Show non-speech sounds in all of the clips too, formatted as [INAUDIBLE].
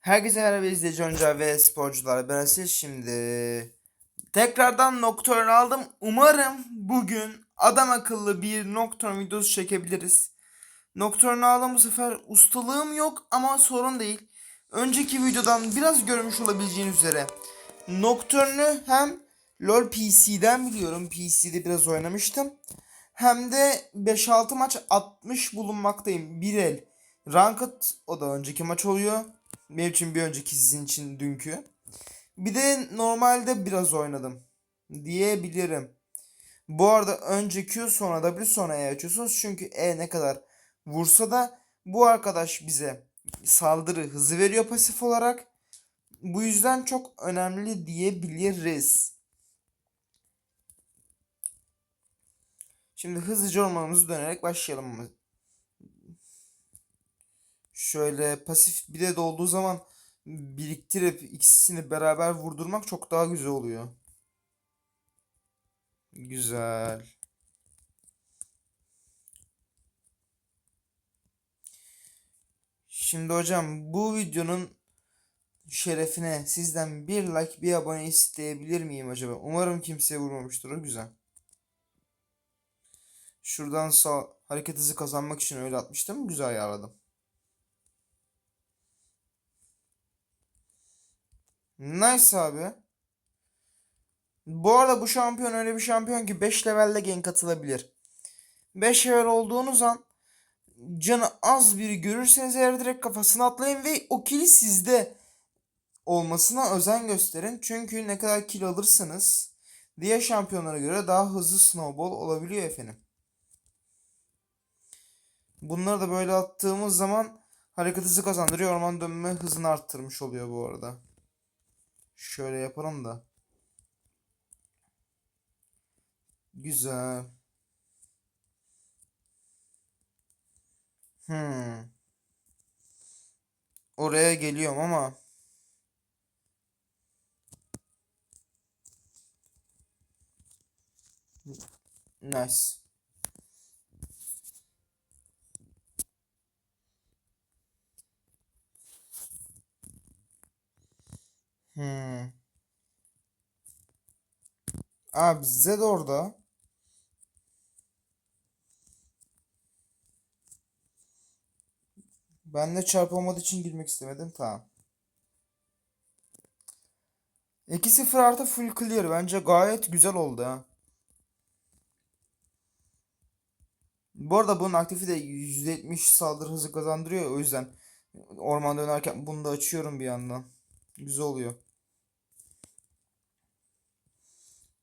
Herkese merhaba izleyici oyuncular ve sporcular. Ben Asil şimdi. Tekrardan Nocturne aldım. Umarım bugün adam akıllı bir Nocturne videosu çekebiliriz. Nocturne aldım bu sefer ustalığım yok ama sorun değil. Önceki videodan biraz görmüş olabileceğiniz üzere. Nocturne'ü hem LoL PC'den biliyorum. PC'de biraz oynamıştım. Hem de 5-6 maç atmış bulunmaktayım. Bir el. Ranked o da önceki maç oluyor. Benim için bir önceki sizin için dünkü. Bir de normalde biraz oynadım. Diyebilirim. Bu arada önce Q sonra W sonra E açıyorsunuz. Çünkü E ne kadar vursa da bu arkadaş bize saldırı hızı veriyor pasif olarak. Bu yüzden çok önemli diyebiliriz. Şimdi hızlıca ormanımızı dönerek başlayalım. Şöyle pasif bir de dolduğu zaman biriktirip ikisini beraber vurdurmak çok daha güzel oluyor. Güzel. Şimdi hocam bu videonun şerefine sizden bir like bir abone isteyebilir miyim acaba? Umarım kimseye vurmamıştır o güzel. Şuradan sağ hareket hızı kazanmak için öyle atmıştım. Güzel ayarladım. Nice abi. Bu arada bu şampiyon öyle bir şampiyon ki 5 levelde gank atılabilir. 5 level olduğunuz an canı az biri görürseniz eğer direkt kafasına atlayın ve o kili sizde olmasına özen gösterin. Çünkü ne kadar kill alırsanız diğer şampiyonlara göre daha hızlı snowball olabiliyor efendim. Bunları da böyle attığımız zaman hareket hızı kazandırıyor. Orman dönme hızını arttırmış oluyor bu arada. Şöyle yapalım da. Güzel. Hmm. Oraya geliyorum ama nice. Abi Zed orada. Ben de çarp olmadığı için girmek istemedim. Tamam. 2-0 artı full clear. Bence gayet güzel oldu ha. Bu arada bunun aktifi de %70 saldırı hızı kazandırıyor. O yüzden orman dönerken bunu da açıyorum bir yandan. Güzel oluyor.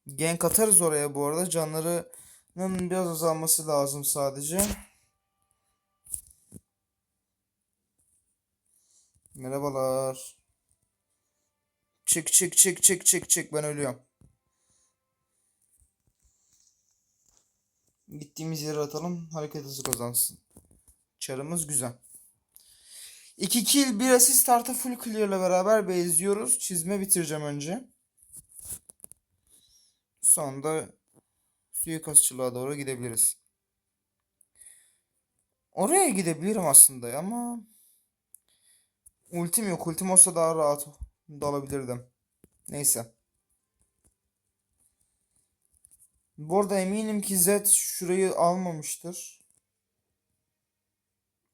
Gank atarız oraya bu arada. Canlarının biraz azalması lazım sadece. Merhabalar. Çık çık çık çık çık çık ben ölüyorum. Gittiğimiz yere atalım. Hareket hızı kazansın. Çarımız güzel. 2 kill 1 asist artı full clear ile beraber bezliyoruz. Çizme bitireceğim önce. Sonra da suikastçılığa doğru gidebiliriz. Oraya gidebilirim aslında ama ultim yok. Ultim olsa daha rahat dalabilirdim. Neyse. Bu arada eminim ki Z şurayı almamıştır.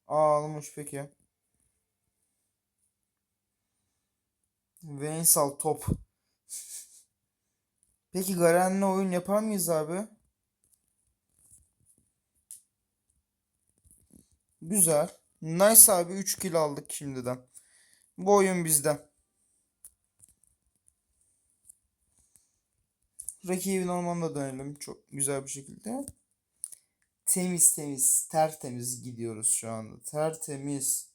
Aa almış peki. Veinsal top. [LAUGHS] Peki Garen'le oyun yapar mıyız abi? Güzel. Nice abi 3 kill aldık şimdiden. Bu oyun bizde. Rakibin ormanına dönelim çok güzel bir şekilde. Temiz temiz, tertemiz gidiyoruz şu anda. Tertemiz.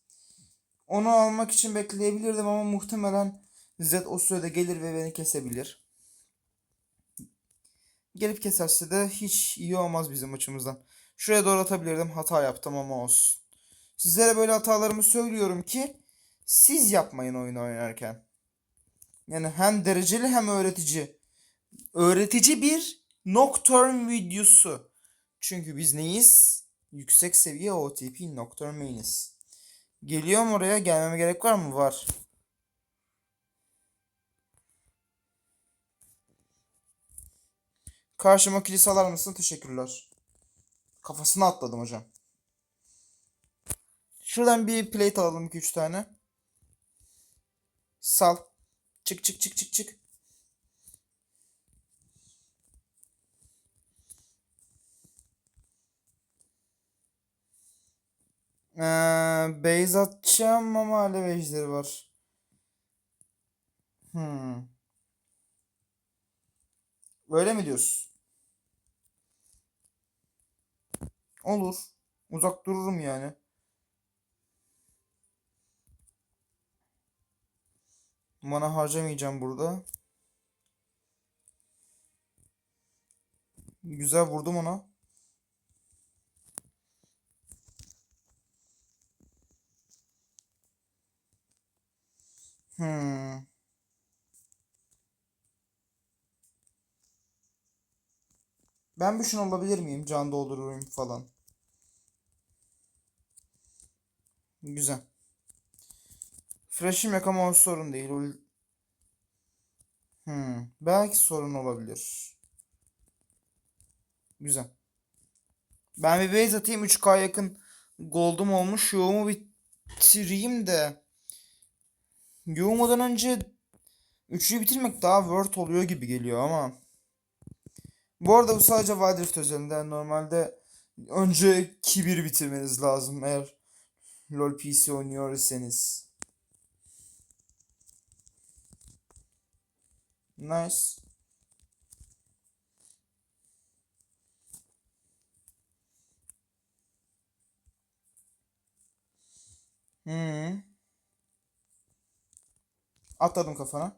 Onu almak için bekleyebilirdim ama muhtemelen Z o sürede gelir ve beni kesebilir. Gelip keserse de hiç iyi olmaz bizim açımızdan. Şuraya doğru atabilirdim. Hata yaptım ama olsun. Sizlere böyle hatalarımı söylüyorum ki siz yapmayın oyun oynarken. Yani hem dereceli hem öğretici. Öğretici bir Nocturne videosu. Çünkü biz neyiz? Yüksek seviye OTP Nocturne main'iz. Geliyorum oraya. Gelmeme gerek var mı? Var. Karşıma kilise alar mısın? Teşekkürler. Kafasına atladım hocam. Şuradan bir plate alalım 2-3 tane. Sal. Çık çık çık çık çık. Ee, base atacağım ama alev ejderi var. Hmm. Öyle mi diyorsun? Olur. Uzak dururum yani. Mana harcamayacağım burada. Güzel vurdum ona. Hmm. Ben bir şunu alabilir miyim? Can doldururum falan. Güzel. Flash'im yok ama o sorun değil. Hmm. Belki sorun olabilir. Güzel. Ben bir base atayım. 3K yakın gold'um olmuş. Yoğumu bitireyim de. Yoğumadan önce üçlüyü bitirmek daha worth oluyor gibi geliyor ama. Bu arada bu sadece Wild Rift özelinde. Normalde önce kibir bitirmeniz lazım eğer LoL PC oynuyor iseniz. Nice. Hmm. Atladım kafana.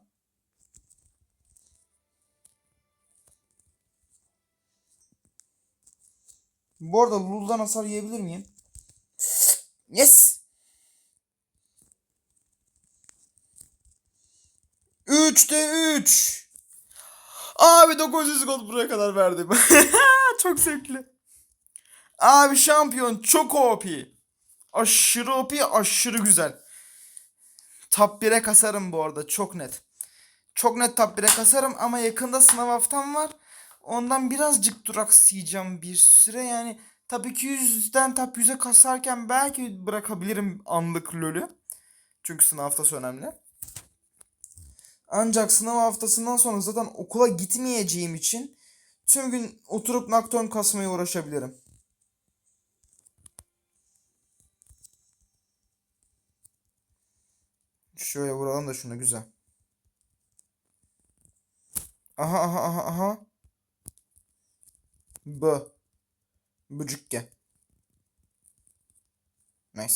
Bu arada Lul'dan hasar yiyebilir miyim? Yes! 3'te 3. Abi 900 gol buraya kadar verdim. [LAUGHS] çok zevkli. Abi şampiyon çok OP. Aşırı OP, aşırı güzel. Top 1'e kasarım bu arada çok net. Çok net top 1'e kasarım ama yakında sınav haftam var. Ondan birazcık duraksayacağım bir süre yani. Top 200'den top 100'e kasarken belki bırakabilirim anlık LoL'ü. Çünkü sınav haftası önemli. Ancak sınav haftasından sonra zaten okula gitmeyeceğim için tüm gün oturup Nocturne kasmaya uğraşabilirim. Şöyle vuralım da şunu güzel. Aha aha aha aha. Bu. Bucukke. Nice.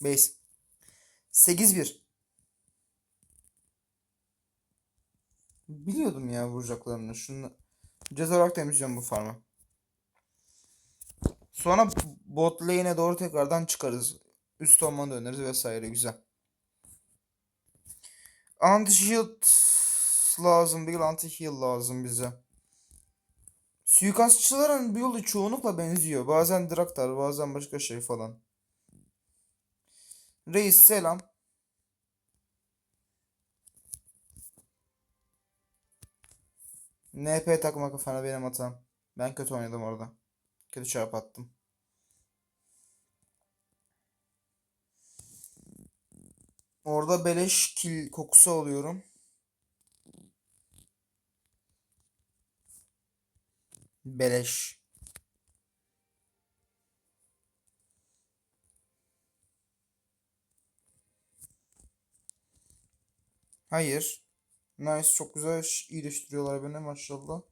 Base. 8-1. Biliyordum ya vuracaklarını. Şunu ceza olarak temizleyeceğim bu farmı. Sonra bot lane'e doğru tekrardan çıkarız. Üst ormana döneriz vesaire güzel. Anti shield lazım değil anti heal lazım bize. Suikastçıların build'ı çoğunlukla benziyor. Bazen Draktar, bazen başka şey falan. Reis selam. NP takma kafana benim hatam. Ben kötü oynadım orada. Kötü çarp attım. Orada beleş kill kokusu alıyorum. Beleş. Hayır. Nice çok güzel iyileştiriyorlar beni maşallah.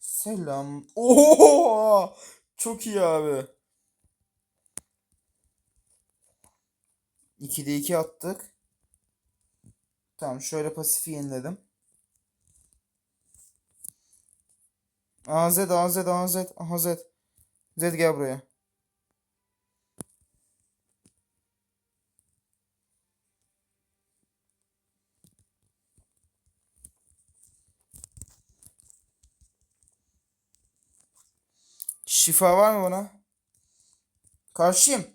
Selam. [LAUGHS] Oo! Çok iyi abi. 2'de 2 attık. Tamam şöyle pasifi yeniledim. AZ AZ AZ AZ. Zed gel buraya. Şifa var mı bana? Karşıyım.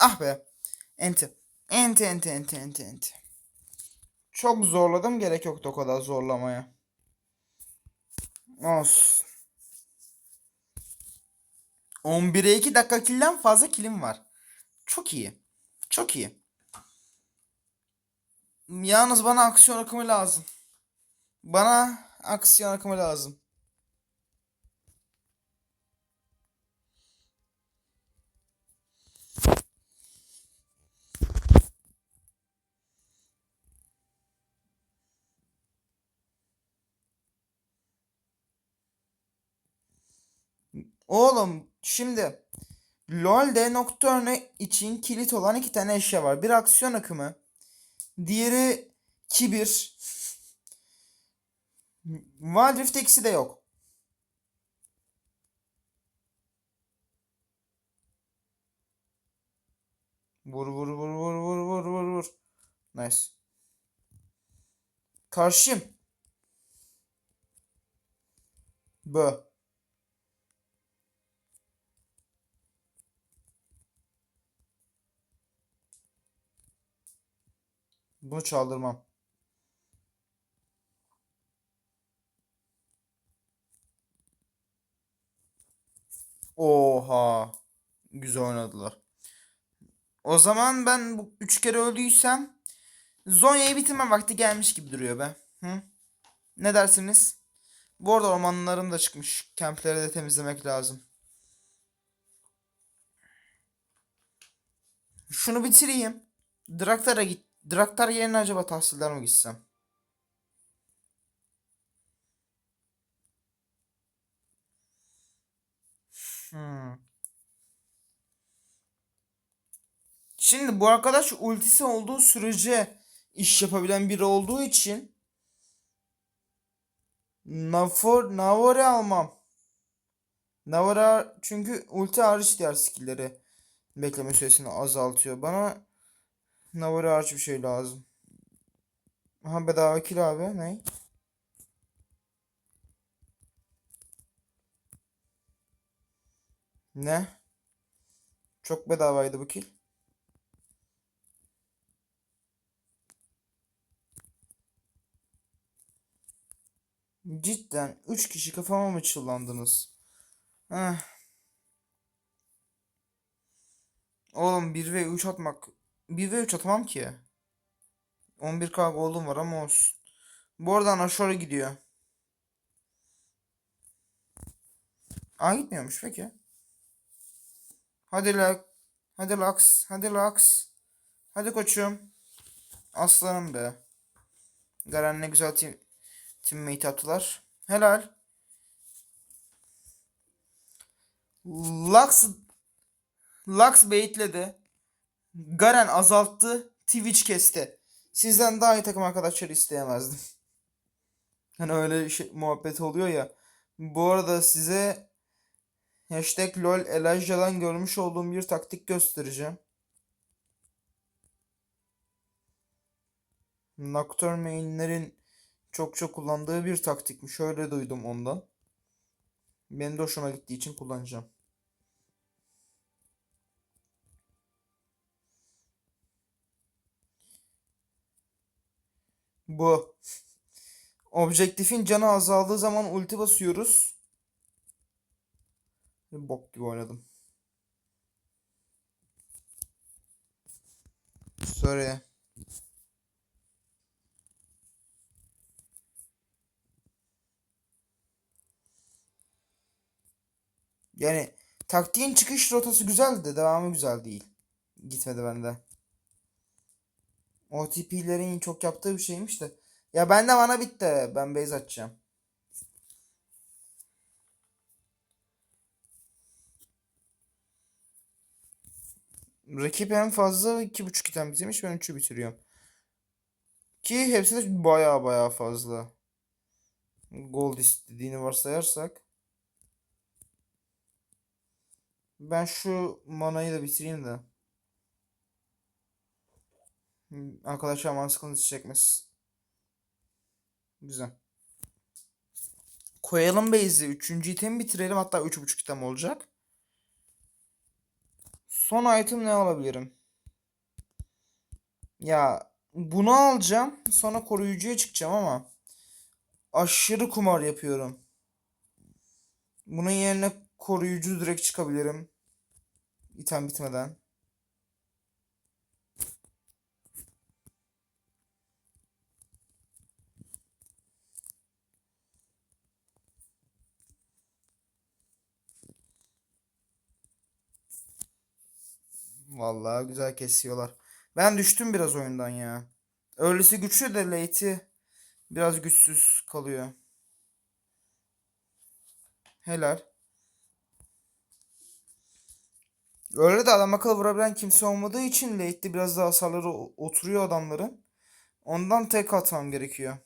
Ah be. Enti. Enti enti enti enti enti. Çok zorladım gerek yoktu o kadar zorlamaya. Olsun. 11'e 2 dakika kilden fazla kilim var. Çok iyi. Çok iyi. Yalnız bana aksiyon akımı lazım. Bana aksiyon akımı lazım. Oğlum şimdi LoL'de Nocturne için kilit olan iki tane eşya var. Bir aksiyon akımı. Diğeri kibir. Wild Rift ikisi de yok. Vur vur vur vur vur vur vur vur. Nice. Karşıyım. Bö. Bunu çaldırmam. Oha. Güzel oynadılar. O zaman ben bu üç kere öldüysem Zonya'yı bitirme vakti gelmiş gibi duruyor be. Hı? Ne dersiniz? Bu arada ormanlarım da çıkmış. Kempleri de temizlemek lazım. Şunu bitireyim. Draktar'a git. Draktar yerine acaba tahsildar mı gitsem? Hmm. Şimdi bu arkadaş ultisi olduğu sürece iş yapabilen biri olduğu için Nafor Navore almam. Navora çünkü ulti hariç diğer skill'leri bekleme süresini azaltıyor. Bana Navore hariç bir şey lazım. Aha bedava kill abi ne? Ne? Çok bedavaydı bu kill. Cidden 3 kişi kafama mı çullandınız? Heh. Oğlum 1 ve 3 atmak 1 ve 3 atamam ki. 11k gold'um var ama olsun. Bu arada Nashor'a gidiyor. Aa gitmiyormuş peki. Hadi la Hadi Lux. Hadi Lux. Hadi koçum. Aslanım be. Garen ne güzel team, teammate attılar. Helal. Lux Lux baitledi. Garen azalttı. Twitch kesti. Sizden daha iyi takım arkadaşları isteyemezdim. [LAUGHS] Hani öyle şey, muhabbet oluyor ya. Bu arada size hashtag lol Elijah'dan görmüş olduğum bir taktik göstereceğim. Nocturne mainlerin çok çok kullandığı bir taktikmiş. Şöyle duydum ondan. Benim de hoşuma gittiği için kullanacağım. Bu. Objektifin canı azaldığı zaman ulti basıyoruz. Bok gibi oynadım. Sorry. Yani taktiğin çıkış rotası güzeldi de devamı güzel değil. Gitmedi bende. OTP'lerin çok yaptığı bir şeymiş de. Ya bende bana bitti. Ben base açacağım. Rakip en fazla 2.5 item bitirmiş. Ben 3'ü bitiriyorum. Ki hepsi de baya baya fazla. Gold istediğini varsayarsak. Ben şu manayı da bitireyim de. Arkadaşlar bana sıkıntı çekmez. Güzel. Koyalım base'i. Üçüncü item bitirelim. Hatta üç buçuk item olacak. Son item ne alabilirim? Ya bunu alacağım. Sonra koruyucuya çıkacağım ama aşırı kumar yapıyorum. Bunun yerine koruyucu direkt çıkabilirim. İtem bitmeden. Vallahi güzel kesiyorlar. Ben düştüm biraz oyundan ya. Öylesi güçlü de late'i biraz güçsüz kalıyor. Helal. Öyle de adam akıllı vurabilen kimse olmadığı için late'de biraz daha hasarları oturuyor adamların. Ondan tek atmam gerekiyor.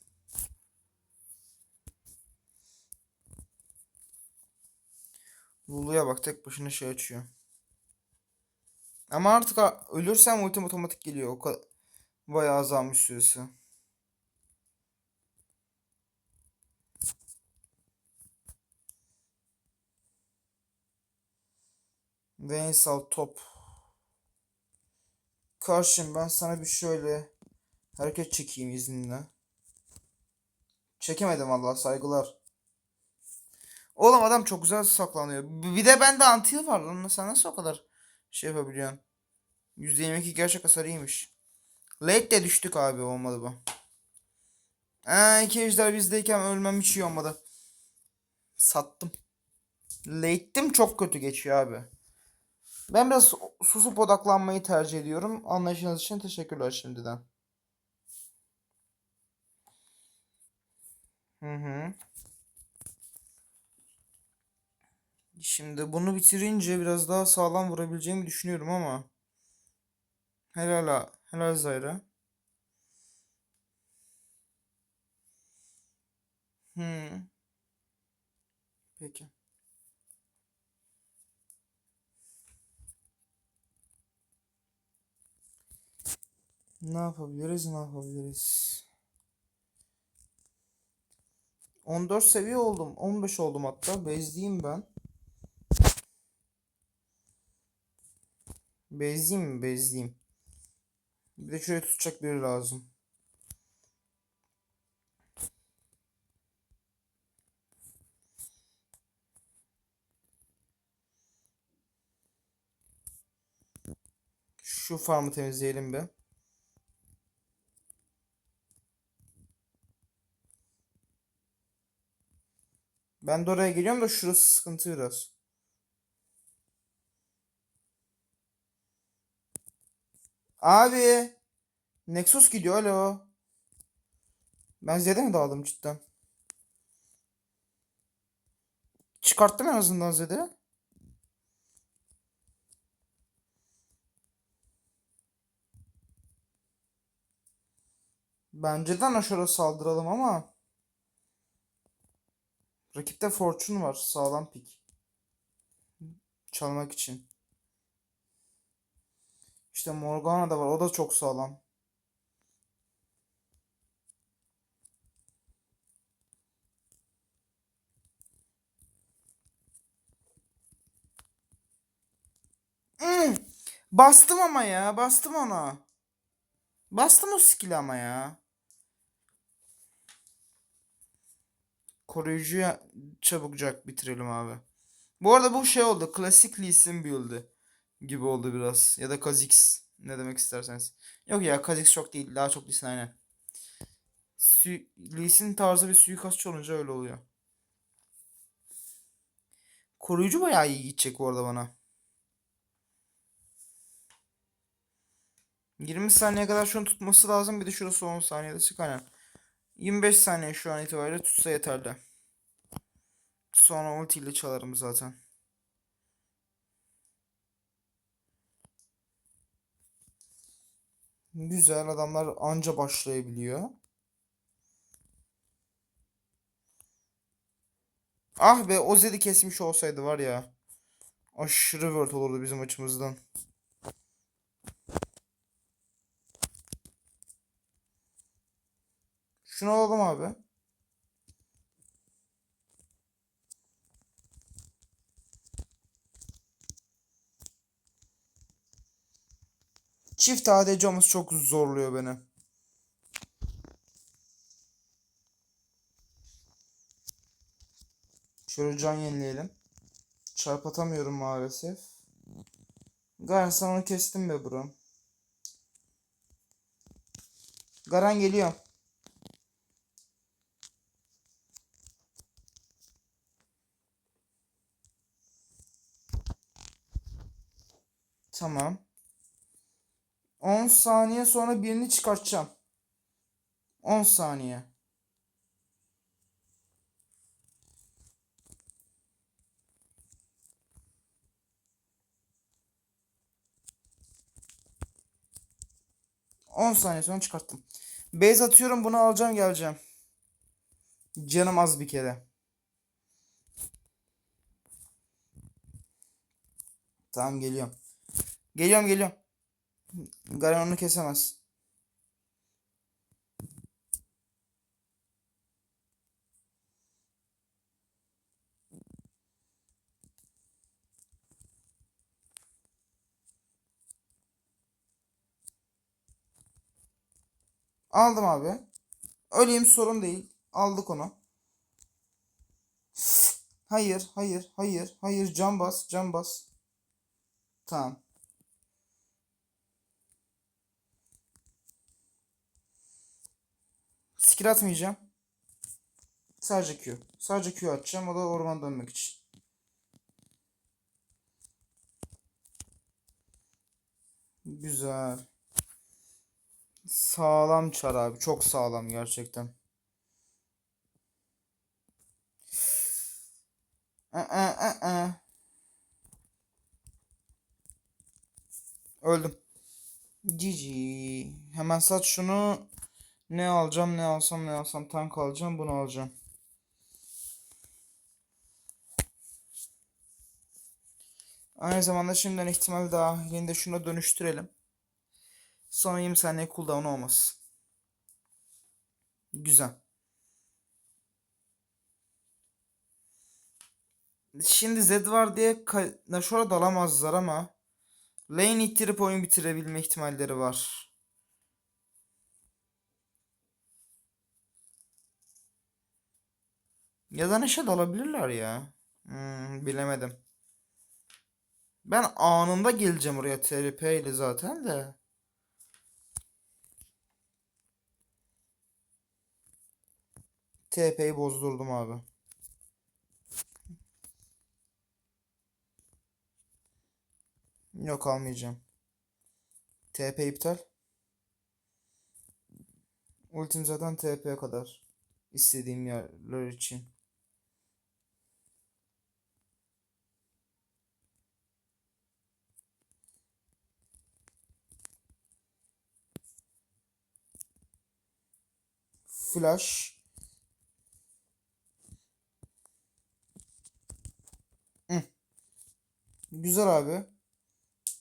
Lulu'ya bak tek başına şey açıyor. Ama artık ölürsem ultim otomatik geliyor. O kadar bayağı azalmış süresi. Veysal top. Karşım ben sana bir şöyle hareket çekeyim izninle. Çekemedim Allah saygılar. Oğlum adam çok güzel saklanıyor. Bir de bende anti var lan. Sen nasıl o kadar şey yapabiliyorsun? %22 gerçek hasar iyiymiş. Late de düştük abi olmadı bu. Aa, iki ejder bizdeyken ölmem hiç iyi olmadı. Sattım. Late'tim çok kötü geçiyor abi. Ben biraz susup odaklanmayı tercih ediyorum. Anlayışınız için teşekkürler şimdiden. Hı hı. Şimdi bunu bitirince biraz daha sağlam vurabileceğimi düşünüyorum ama. Helal helal Zayra. Hı. Peki. Ne yapabiliriz? Ne yapabiliriz? 14 seviye oldum. 15 oldum hatta. Bezliyim ben. Bezliyim mi? Bezliyim. Bir de şuraya tutacak biri lazım. Şu farmı temizleyelim be. Ben de oraya geliyorum da şurası sıkıntı biraz. Abi. Nexus gidiyor alo. Ben Z'de mi daldım cidden? Çıkarttım en azından Z'de. Benceden aşağı saldıralım ama. Rakipte Fortune var. Sağlam pik. Çalmak için. İşte Morgana da var. O da çok sağlam. Hmm. Bastım ama ya. Bastım ona. Bastım o skill'i ama ya. Koruyucuyu çabukcak bitirelim abi. Bu arada bu şey oldu. Klasik Lee Sin build'i gibi oldu biraz. Ya da Kha'Zix. Ne demek isterseniz. Yok ya Kha'Zix çok değil. Daha çok Lee Sin aynen. Su Lee Sin tarzı bir suikastçı olunca öyle oluyor. Koruyucu bayağı iyi gidecek bu arada bana. 20 saniye kadar şunu tutması lazım. Bir de şurası 10 saniyede çık aynen. 25 saniye şu an itibariyle tutsa yeterli. Sonra ulti ile çalarım zaten. Güzel adamlar anca başlayabiliyor. Ah be o Zed'i kesmiş olsaydı var ya. Aşırı word olurdu bizim açımızdan. Şunu alalım abi. Çift ADC'miz çok zorluyor beni. Şöyle can yenileyelim. Çarp atamıyorum maalesef. Garen sen onu kestin be bro. Garen geliyor. Tamam. 10 saniye sonra birini çıkartacağım. 10 saniye. On saniye sonra çıkarttım. Base atıyorum bunu alacağım geleceğim. Canım az bir kere. Tamam geliyorum. Geliyorum geliyorum. Garen onu kesemez. Aldım abi. Öleyim sorun değil. Aldık onu. Hayır, hayır, hayır, hayır. Can bas, can bas. Tamam. Skill atmayacağım. Sadece Q. Sadece Q atacağım. O da orman dönmek için. Güzel. Sağlam çar abi. Çok sağlam gerçekten. Aa, aa, aa. Öldüm. GG. Hemen sat şunu. Ne alacağım, ne alsam, ne alsam. Tank alacağım, bunu alacağım. Aynı zamanda şimdiden ihtimal dahilinde şuna dönüştürelim. Sonra 20 saniye cooldown olmasın. Güzel. Şimdi Zed var diye Nashor'a dalamazlar ama lane ittirip oyun bitirebilme ihtimalleri var. Ya da Nash'e dalabilirler ya. Hmm, bilemedim. Ben anında geleceğim oraya TRP ile zaten de. TP'yi bozdurdum abi. Yok almayacağım. TP iptal. Ultim zaten TP kadar. istediğim yerler için. Flash. Hı. Güzel abi.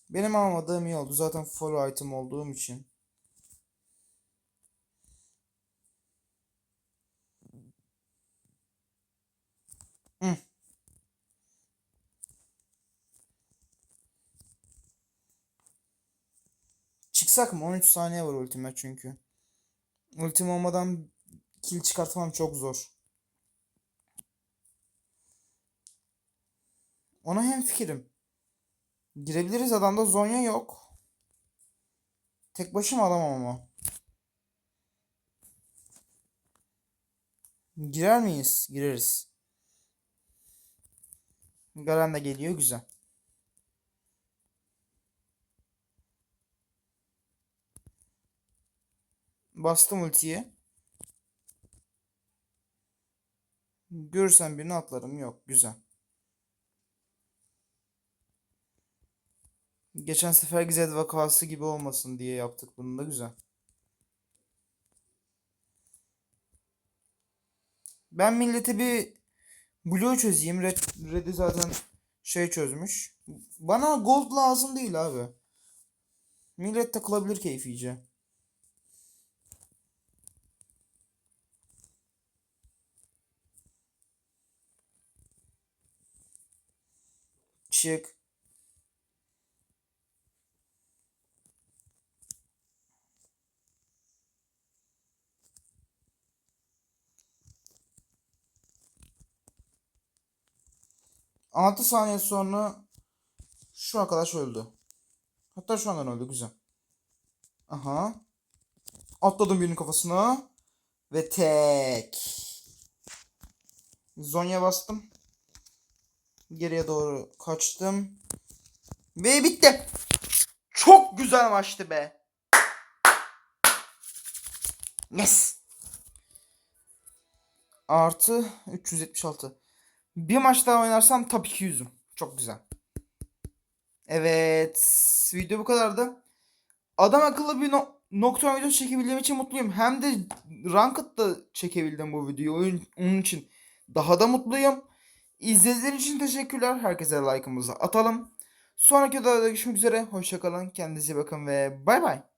Benim almadığım iyi oldu. Zaten full item olduğum için. Çıksak mı? 13 saniye var ultime çünkü. Ultim olmadan kill çıkartmam çok zor. Ona hem fikrim. Girebiliriz adamda Zonya yok. Tek başıma alamam ama. Girer miyiz? Gireriz. Garen de geliyor güzel. Bastım ultiyi. Görürsem birini atlarım. Yok. Güzel. Geçen sefer Gized vakası gibi olmasın diye yaptık bunu da güzel. Ben millete bir Blue çözeyim. Red, Red'i zaten şey çözmüş. Bana gold lazım değil abi. Millet takılabilir keyfice. Çık. 6 saniye sonra şu arkadaş öldü. Hatta şu andan öldü güzel. Aha. Atladım birinin kafasına. Ve tek. Zonya bastım. Geriye doğru kaçtım. Ve bitti. Çok güzel maçtı be. Yes. Artı 376. Bir maç daha oynarsam top 200'üm. Çok güzel. Evet. Video bu kadardı. Adam akıllı bir no Nocturne videosu çekebildiğim için mutluyum. Hem de Ranked'da çekebildim bu videoyu. Oyun, onun için daha da mutluyum. İzlediğiniz için teşekkürler. Herkese like'ımızı atalım. Sonraki videoda görüşmek üzere. Hoşçakalın. Kendinize bakın ve bay bay.